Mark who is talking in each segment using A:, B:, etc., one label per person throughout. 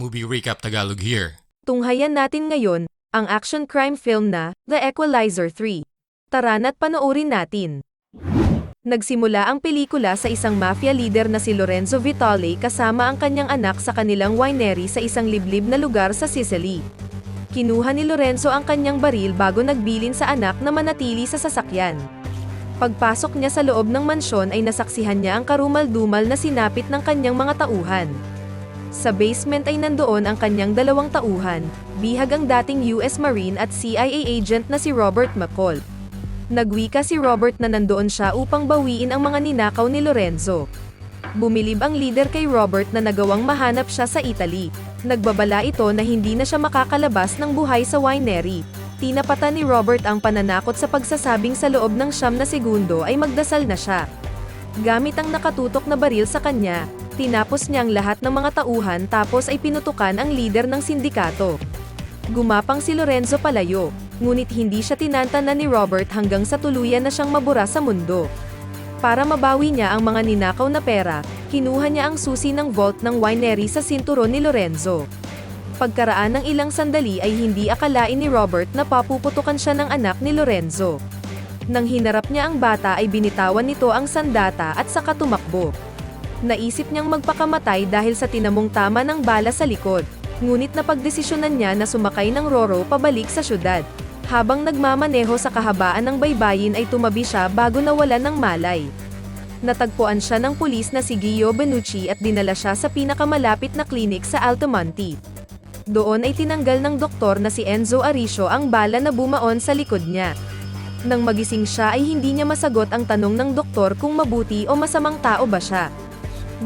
A: Movie Recap Tagalog here.
B: Tunghayan natin ngayon, ang action crime film na The Equalizer 3. Tara na't panoorin natin. Nagsimula ang pelikula sa isang mafia leader na si Lorenzo Vitale kasama ang kanyang anak sa kanilang winery sa isang liblib na lugar sa Sicily. Kinuha ni Lorenzo ang kanyang baril bago nagbilin sa anak na manatili sa sasakyan. Pagpasok niya sa loob ng mansyon ay nasaksihan niya ang karumal-dumal na sinapit ng kanyang mga tauhan. Sa basement ay nandoon ang kanyang dalawang tauhan, bihag ang dating US Marine at CIA agent na si Robert McCall. Nagwika si Robert na nandoon siya upang bawiin ang mga ninakaw ni Lorenzo. Bumilib ang leader kay Robert na nagawang mahanap siya sa Italy. Nagbabala ito na hindi na siya makakalabas ng buhay sa winery. Tinapatan ni Robert ang pananakot sa pagsasabing sa loob ng siyam na segundo ay magdasal na siya. Gamit ang nakatutok na baril sa kanya, tinapos niya ang lahat ng mga tauhan tapos ay pinutukan ang leader ng sindikato. Gumapang si Lorenzo palayo, ngunit hindi siya tinantanan ni Robert hanggang sa tuluyan na siyang mabura sa mundo. Para mabawi niya ang mga ninakaw na pera, kinuha niya ang susi ng vault ng winery sa sinturon ni Lorenzo. Pagkaraan ng ilang sandali ay hindi akalain ni Robert na papuputukan siya ng anak ni Lorenzo. Nang hinarap niya ang bata ay binitawan nito ang sandata at saka tumakbo. Naisip niyang magpakamatay dahil sa tinamong tama ng bala sa likod, ngunit napagdesisyonan niya na sumakay ng Roro pabalik sa syudad. Habang nagmamaneho sa kahabaan ng baybayin ay tumabi siya bago nawalan ng malay. Natagpuan siya ng pulis na si Gio Benucci at dinala siya sa pinakamalapit na klinik sa Altomonte. Doon ay tinanggal ng doktor na si Enzo Aricio ang bala na bumaon sa likod niya. Nang magising siya ay hindi niya masagot ang tanong ng doktor kung mabuti o masamang tao ba siya.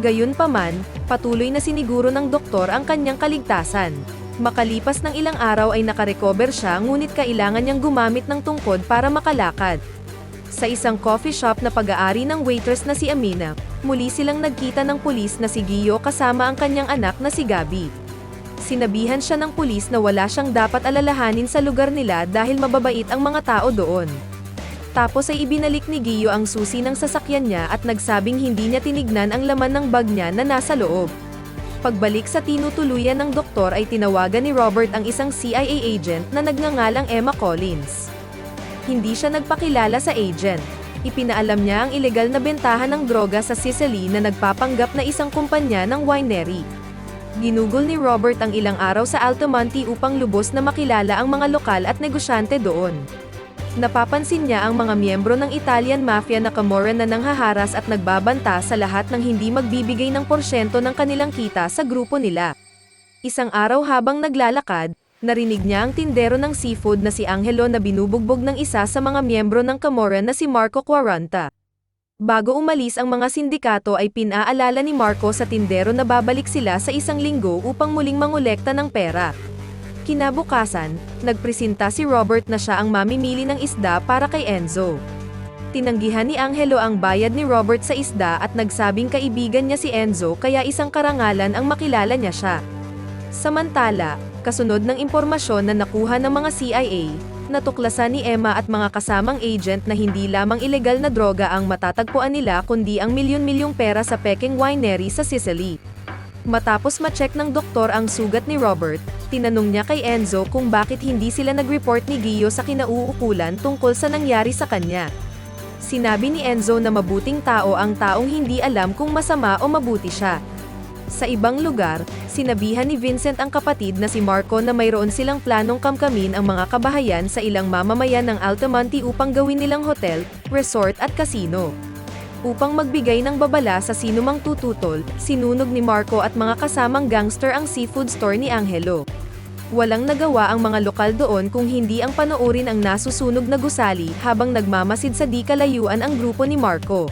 B: Gayunpaman, patuloy na siniguro ng doktor ang kanyang kaligtasan. Makalipas ng ilang araw ay nakarecover siya ngunit kailangan niyang gumamit ng tungkod para makalakad. Sa isang coffee shop na pag-aari ng waitress na si Amina, muli silang nagkita ng pulis na si Gio kasama ang kanyang anak na si Gabi. Sinabihan siya ng pulis na wala siyang dapat alalahanin sa lugar nila dahil mababait ang mga tao doon. Tapos ay ibinalik ni Gio ang susi ng sasakyan niya at nagsabing hindi niya tinignan ang laman ng bag niya na nasa loob. Pagbalik sa tinutuluyan ng doktor ay tinawagan ni Robert ang isang CIA agent na nagngangalang Emma Collins. Hindi siya nagpakilala sa agent. Ipinaalam niya ang ilegal na bentahan ng droga sa Sicily na nagpapanggap na isang kumpanya ng winery. Ginugol ni Robert ang ilang araw sa Altomonte upang lubos na makilala ang mga lokal at negosyante doon. Napapansin niya ang mga miyembro ng Italian Mafia na Camorra na nanghaharas at nagbabanta sa lahat ng hindi magbibigay ng porsyento ng kanilang kita sa grupo nila. Isang araw habang naglalakad, narinig niya ang tindero ng seafood na si Angelo na binubugbog ng isa sa mga miyembro ng Camorra na si Marco Quaranta. Bago umalis ang mga sindikato ay pinaalala ni Marco sa tindero na babalik sila sa isang linggo upang muling mangolekta ng pera. Kinabukasan, nagpresenta si Robert na siya ang mamimili ng isda para kay Enzo. Tinanggihan ni Angelo ang bayad ni Robert sa isda at nagsabing kaibigan niya si Enzo kaya isang karangalan ang makilala niya siya. Samantala, kasunod ng impormasyon na nakuha ng mga CIA, natuklasan ni Emma at mga kasamang agent na hindi lamang ilegal na droga ang matatagpuan nila kundi ang milyon-milyong pera sa Peking Winery sa Sicily. Matapos ma-check ng doktor ang sugat ni Robert, tinanong niya kay Enzo kung bakit hindi sila nag-report ni Gio sa kinauukulan tungkol sa nangyari sa kanya. Sinabi ni Enzo na mabuting tao ang taong hindi alam kung masama o mabuti siya. Sa ibang lugar, sinabihan ni Vincent ang kapatid na si Marco na mayroon silang planong kamkamin ang mga kabahayan sa ilang mamamayan ng Altamonte upang gawin nilang hotel, resort at casino. Upang magbigay ng babala sa sinumang tututol, sinunog ni Marco at mga kasamang gangster ang seafood store ni Angelo. Walang nagawa ang mga lokal doon kung hindi ang panoorin ang nasusunog na gusali habang nagmamasid sa di kalayuan ang grupo ni Marco.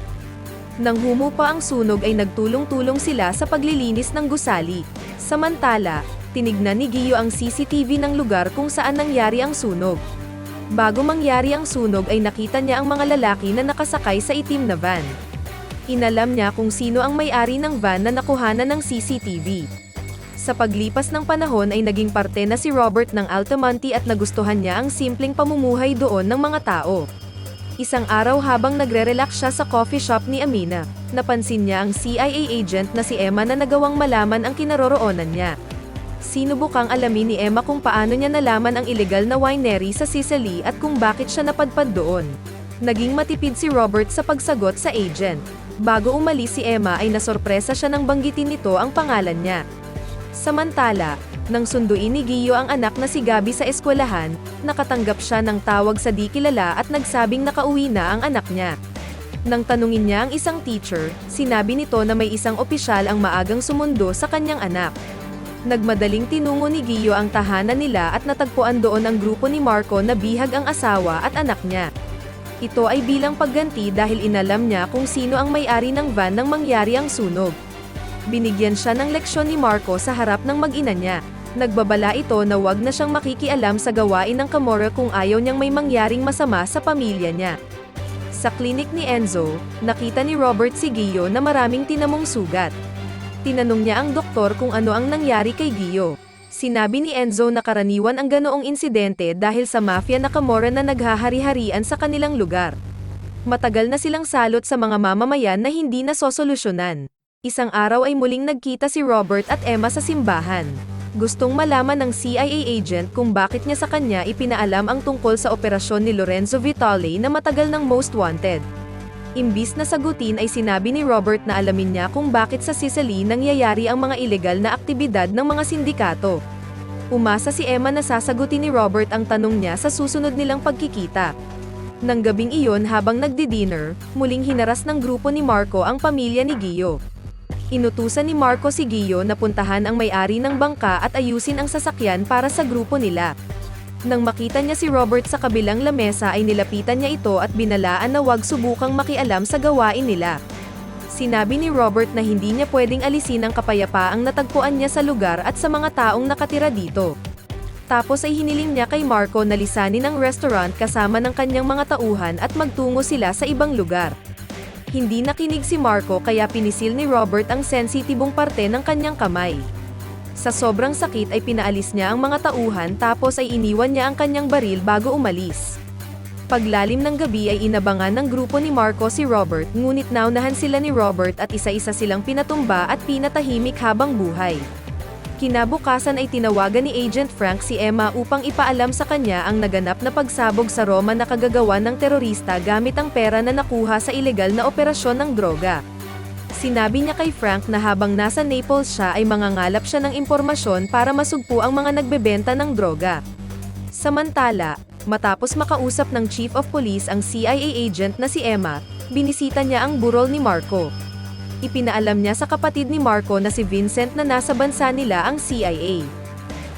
B: Nang humupa ang sunog ay nagtulong-tulong sila sa paglilinis ng gusali. Samantala, tinignan ni Gio ang CCTV ng lugar kung saan nangyari ang sunog. Bago mangyari ang sunog ay nakita niya ang mga lalaki na nakasakay sa itim na van. Inalam niya kung sino ang may-ari ng van na nakuhanan ng CCTV. Sa paglipas ng panahon ay naging parte na si Robert ng Altamonte at nagustuhan niya ang simpleng pamumuhay doon ng mga tao. Isang araw habang nagre-relax siya sa coffee shop ni Amina, napansin niya ang CIA agent na si Emma na nagawang malaman ang kinaroroonan niya. Sinubukang alamin ni Emma kung paano niya nalaman ang illegal na winery sa Sicily at kung bakit siya napadpad doon. Naging matipid si Robert sa pagsagot sa agent. Bago umalis si Emma ay nasorpresa siya nang banggitin nito ang pangalan niya. Samantala, nang sunduin ni Gio ang anak na si Gabi sa eskwelahan, nakatanggap siya ng tawag sa di kilala at nagsabing nakauwi na ang anak niya. Nang tanungin niya ang isang teacher, sinabi nito na may isang opisyal ang maagang sumundo sa kanyang anak. Nagmadaling tinungo ni Gio ang tahanan nila at natagpuan doon ang grupo ni Marco na bihag ang asawa at anak niya. Ito ay bilang pagganti dahil inalam niya kung sino ang may-ari ng van nang mangyari ang sunog. Binigyan siya ng leksyon ni Marco sa harap ng mag-ina niya. Nagbabala ito na wag na siyang makikialam sa gawain ng Camorra kung ayaw niyang may mangyaring masama sa pamilya niya. Sa klinik ni Enzo, nakita ni Robert si Gio na maraming tinamong sugat. Tinanong niya ang doktor kung ano ang nangyari kay Gio. Sinabi ni Enzo na karaniwan ang ganoong insidente dahil sa mafia na Camorra na naghahari-harian sa kanilang lugar. Matagal na silang salot sa mga mamamayan na hindi nasosolusyonan. Isang araw ay muling nagkita si Robert at Emma sa simbahan. Gustong malaman ng CIA agent kung bakit niya sa kanya ipinaalam ang tungkol sa operasyon ni Lorenzo Vitale na matagal ng most wanted. Imbis na sagutin ay sinabi ni Robert na alamin niya kung bakit sa Sicily nangyayari ang mga ilegal na aktibidad ng mga sindikato. Umasa si Emma na sasagutin ni Robert ang tanong niya sa susunod nilang pagkikita. Nang gabing iyon habang nagdi-dinner, muling hinaras ng grupo ni Marco ang pamilya ni Gio. Inutusan ni Marco si Gio na puntahan ang may-ari ng bangka at ayusin ang sasakyan para sa grupo nila. Nang makita niya si Robert sa kabilang lamesa ay nilapitan niya ito at binalaan na wag subukang makialam sa gawain nila. Sinabi ni Robert na hindi niya pwedeng alisin ang kapayapaang natagpuan niya sa lugar at sa mga taong nakatira dito. Tapos ay hiniling niya kay Marco na lisanin ang restaurant kasama ng kanyang mga tauhan at magtungo sila sa ibang lugar. Hindi nakinig si Marco kaya pinisil ni Robert ang sensitibong parte ng kanyang kamay. Sa sobrang sakit ay pinaalis niya ang mga tauhan tapos ay iniwan niya ang kanyang baril bago umalis. Paglalim ng gabi ay inabangan ng grupo ni Marco si Robert ngunit naunahan sila ni Robert at isa-isa silang pinatumba at pinatahimik habang buhay. Kinabukasan ay tinawagan ni Agent Frank si Emma upang ipaalam sa kanya ang naganap na pagsabog sa Roma na kagagawa ng terorista gamit ang pera na nakuha sa ilegal na operasyon ng droga. Sinabi niya kay Frank na habang nasa Naples siya ay mangangalap siya ng impormasyon para masugpo ang mga nagbebenta ng droga. Samantala, matapos makausap ng Chief of Police ang CIA agent na si Emma, binisita niya ang burol ni Marco ipinaalam niya sa kapatid ni Marco na si Vincent na nasa bansa nila ang CIA.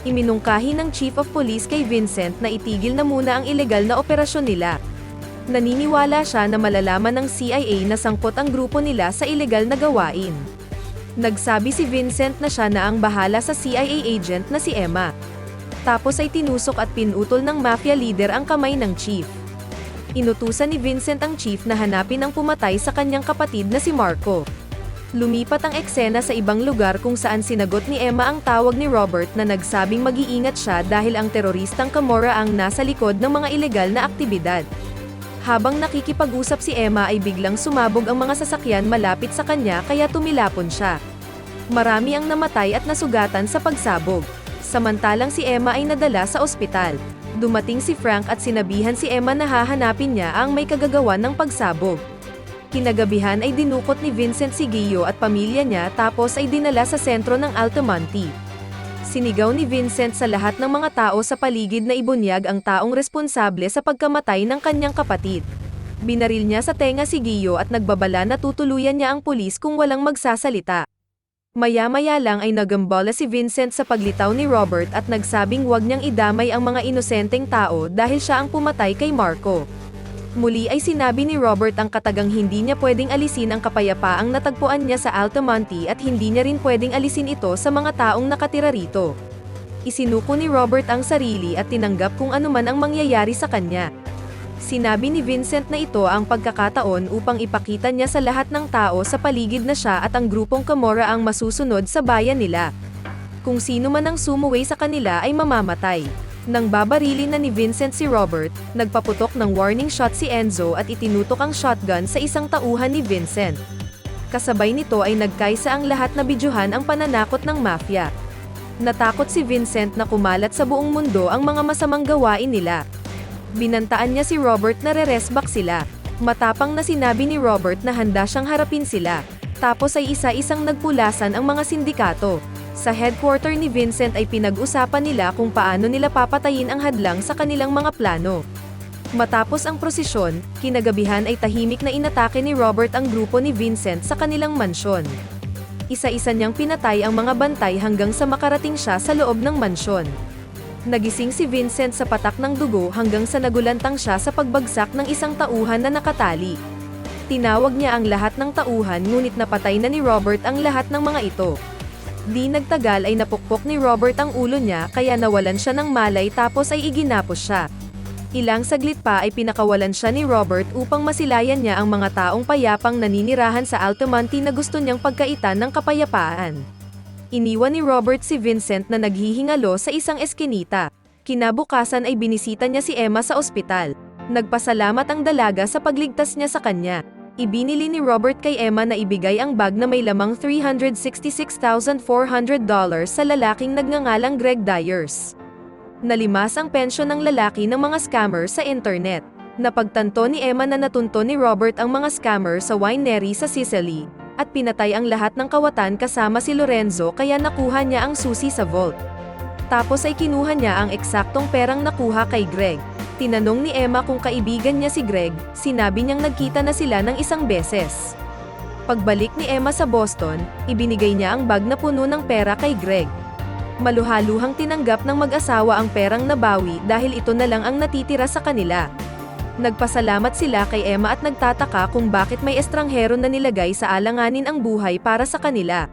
B: Iminungkahi ng Chief of Police kay Vincent na itigil na muna ang ilegal na operasyon nila. Naniniwala siya na malalaman ng CIA na sangkot ang grupo nila sa ilegal na gawain. Nagsabi si Vincent na siya na ang bahala sa CIA agent na si Emma. Tapos ay tinusok at pinutol ng mafia leader ang kamay ng chief. Inutusan ni Vincent ang chief na hanapin ang pumatay sa kanyang kapatid na si Marco. Lumipat ang eksena sa ibang lugar kung saan sinagot ni Emma ang tawag ni Robert na nagsabing mag-iingat siya dahil ang teroristang Camorra ang nasa likod ng mga ilegal na aktibidad. Habang nakikipag-usap si Emma ay biglang sumabog ang mga sasakyan malapit sa kanya kaya tumilapon siya. Marami ang namatay at nasugatan sa pagsabog. Samantalang si Emma ay nadala sa ospital. Dumating si Frank at sinabihan si Emma na hahanapin niya ang may kagagawan ng pagsabog. Kinagabihan ay dinukot ni Vincent si Gio at pamilya niya tapos ay dinala sa sentro ng Altamonte. Sinigaw ni Vincent sa lahat ng mga tao sa paligid na ibunyag ang taong responsable sa pagkamatay ng kanyang kapatid. Binaril niya sa tenga si Gio at nagbabala na tutuluyan niya ang pulis kung walang magsasalita. Maya-maya lang ay nagambala si Vincent sa paglitaw ni Robert at nagsabing huwag niyang idamay ang mga inosenteng tao dahil siya ang pumatay kay Marco. Muli ay sinabi ni Robert ang katagang hindi niya pwedeng alisin ang kapayapaang natagpuan niya sa Altamonte at hindi niya rin pwedeng alisin ito sa mga taong nakatira rito. Isinuko ni Robert ang sarili at tinanggap kung anuman ang mangyayari sa kanya. Sinabi ni Vincent na ito ang pagkakataon upang ipakita niya sa lahat ng tao sa paligid na siya at ang grupong Camorra ang masusunod sa bayan nila. Kung sino man ang sumuway sa kanila ay mamamatay. Nang babarilin na ni Vincent si Robert, nagpaputok ng warning shot si Enzo at itinutok ang shotgun sa isang tauhan ni Vincent. Kasabay nito ay nagkaisa ang lahat na bidyuhan ang pananakot ng mafia. Natakot si Vincent na kumalat sa buong mundo ang mga masamang gawain nila. Binantaan niya si Robert na re-resback sila. Matapang na sinabi ni Robert na handa siyang harapin sila. Tapos ay isa-isang nagpulasan ang mga sindikato. Sa headquarter ni Vincent ay pinag-usapan nila kung paano nila papatayin ang hadlang sa kanilang mga plano. Matapos ang prosesyon, kinagabihan ay tahimik na inatake ni Robert ang grupo ni Vincent sa kanilang mansyon. Isa-isa niyang pinatay ang mga bantay hanggang sa makarating siya sa loob ng mansyon. Nagising si Vincent sa patak ng dugo hanggang sa nagulantang siya sa pagbagsak ng isang tauhan na nakatali. Tinawag niya ang lahat ng tauhan ngunit napatay na ni Robert ang lahat ng mga ito. Di nagtagal ay napukpok ni Robert ang ulo niya kaya nawalan siya ng malay tapos ay iginapos siya. Ilang saglit pa ay pinakawalan siya ni Robert upang masilayan niya ang mga taong payapang naninirahan sa Altamonte na gusto niyang pagkaitan ng kapayapaan. Iniwan ni Robert si Vincent na naghihingalo sa isang eskinita. Kinabukasan ay binisita niya si Emma sa ospital. Nagpasalamat ang dalaga sa pagligtas niya sa kanya. Ibinili ni Robert kay Emma na ibigay ang bag na may lamang $366,400 sa lalaking nagngangalang Greg Dyers. Nalimas ang pensyon ng lalaki ng mga scammer sa internet. Napagtanto ni Emma na natunto ni Robert ang mga scammer sa winery sa Sicily, at pinatay ang lahat ng kawatan kasama si Lorenzo kaya nakuha niya ang susi sa vault. Tapos ay kinuha niya ang eksaktong perang nakuha kay Greg. Tinanong ni Emma kung kaibigan niya si Greg, sinabi niyang nagkita na sila ng isang beses. Pagbalik ni Emma sa Boston, ibinigay niya ang bag na puno ng pera kay Greg. Maluhaluhang tinanggap ng mag-asawa ang perang nabawi dahil ito na lang ang natitira sa kanila. Nagpasalamat sila kay Emma at nagtataka kung bakit may estranghero na nilagay sa alanganin ang buhay para sa kanila.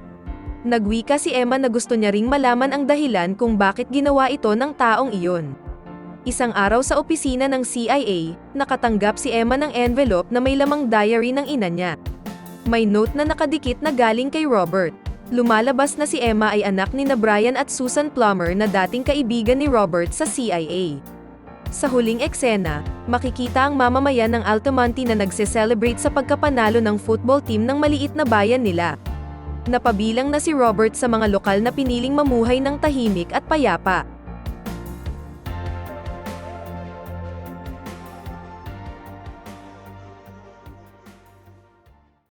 B: Nagwika si Emma na gusto niya ring malaman ang dahilan kung bakit ginawa ito ng taong iyon. Isang araw sa opisina ng CIA, nakatanggap si Emma ng envelope na may lamang diary ng ina niya. May note na nakadikit na galing kay Robert. Lumalabas na si Emma ay anak ni na Brian at Susan Plummer na dating kaibigan ni Robert sa CIA. Sa huling eksena, makikita ang mamamayan ng Altamonte na nagse-celebrate sa pagkapanalo ng football team ng maliit na bayan nila. Napabilang na si Robert sa mga lokal na piniling mamuhay ng tahimik at payapa.